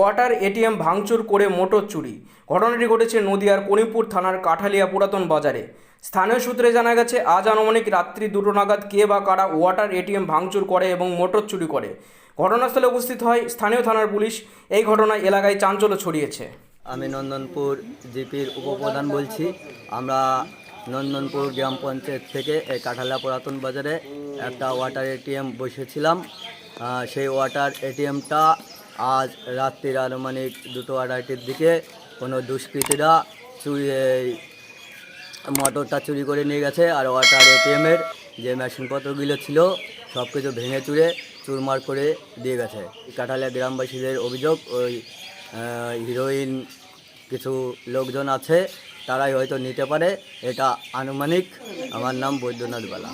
Water ATM ভাঙচুর করে motor চুরি। ঘটনাটি ঘটেছে নদিয়ার কনিপুর থানার কাঠালিয়া পুরাতন বাজারে। স্থানীয় সূত্রে জানা গেছে, আজ আনুমানিক রাত্রি দুটো নাগাদ কে বা কারা ওয়াটার এটিএম ভাঙচুর করে এবং মোটর চুরি করে। ঘটনাস্থলে উপস্থিত হয় স্থানীয় থানার পুলিশ। এই ঘটনায় এলাকায় চাঞ্চল্য ছড়িয়েছে। আমি নন্দনপুর জিপির উপপ্রধান বলছি। আমরা নন্দনপুর গ্রাম পঞ্চায়েত থেকে এই কাঠালা পুরাতন বাজারে একটা ওয়াটার এটিএম বসেছিলাম। সেই ওয়াটার এটিএমটা আজ রাত্রির আনুমানিক দুটো আড়াইটির দিকে কোনো দুষ্কৃতীরা চুরি, এই মোটরটা চুরি করে নিয়ে গেছে আর ওয়াটার এটিএমের যে মেশিনপত্রগুলো ছিল সব কিছু ভেঙে চুরে চুরমার করে দিয়ে গেছে। কাঠালিয়া গ্রামবাসীদের অভিযোগ, ওই হিরোইন কিছু লোকজন আছে, তারাই হয়তো নিতে পারে, এটা আনুমানিক। আমার নাম বৈদ্যনাথ বালা।